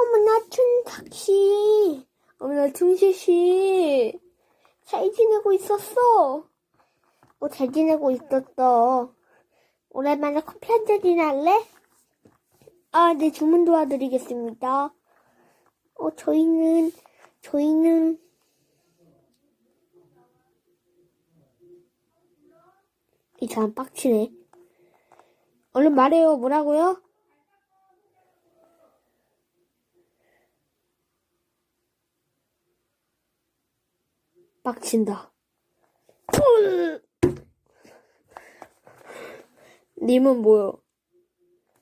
어머나 춘탁 씨 어머나 춘시씨 잘 지내고 있었어 어, 잘 지내고 있었어 오랜만에 커피 한 잔이나 할래? 아, 네, 주문 도와드리겠습니다. 어, 저희는, 저희는, 이 사람 빡치네. 얼른 말해요. 뭐라고요? 빡친다. 풀! 님은 뭐요?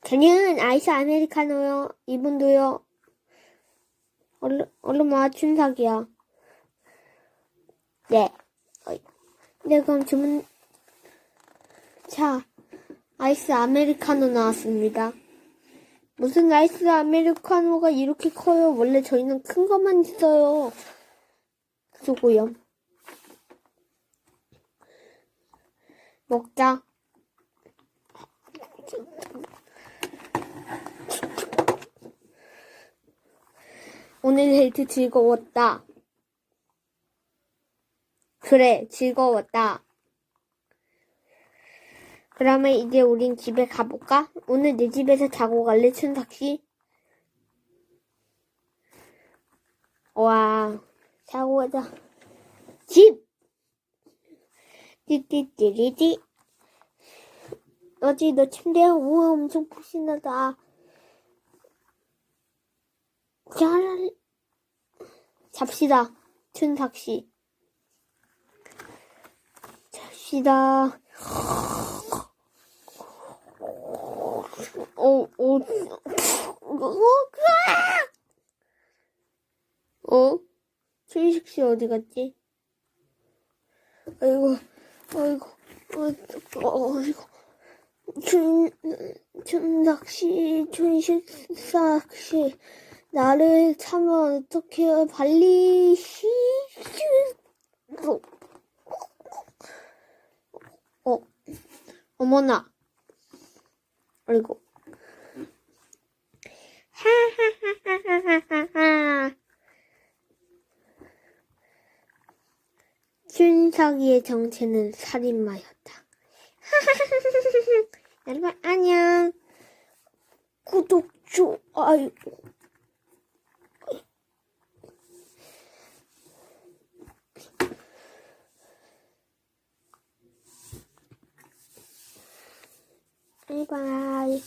저는 아이스 아메리카노요. 이분도요. 얼른, 얼른 와, 춘삭이야. 네. 네, 그럼 주문. 자, 아이스 아메리카노 나왔습니다. 무슨 아이스 아메리카노가 이렇게 커요? 원래 저희는 큰 것만 있어요. 수고요. 먹자. 오늘 데이트 즐거웠다. 그래, 즐거웠다. 그러면 이제 우린 집에 가볼까? 오늘 내 집에서 자고 갈래, 춘삭씨? 와, 자고 가자. 집! 띠띠띠리띠. 어지, 너 침대야? 우와, 엄청 푹신하다. 잘, 잡시다, 춘삭씨. 잡시다. 어, 어, 어, 어? 춘식 씨 어디 갔지? 아이고, 아이고, 아이고, 아이고. 씨, 춘식삭 씨, 나를 차면 어떡해요? 발리 씨, 어, 어, 어머나. 아이고. 하하하하하하하. 춘석이의 정체는 살인마였다. 여러분 안녕. 구독 좋아요. 바이바이.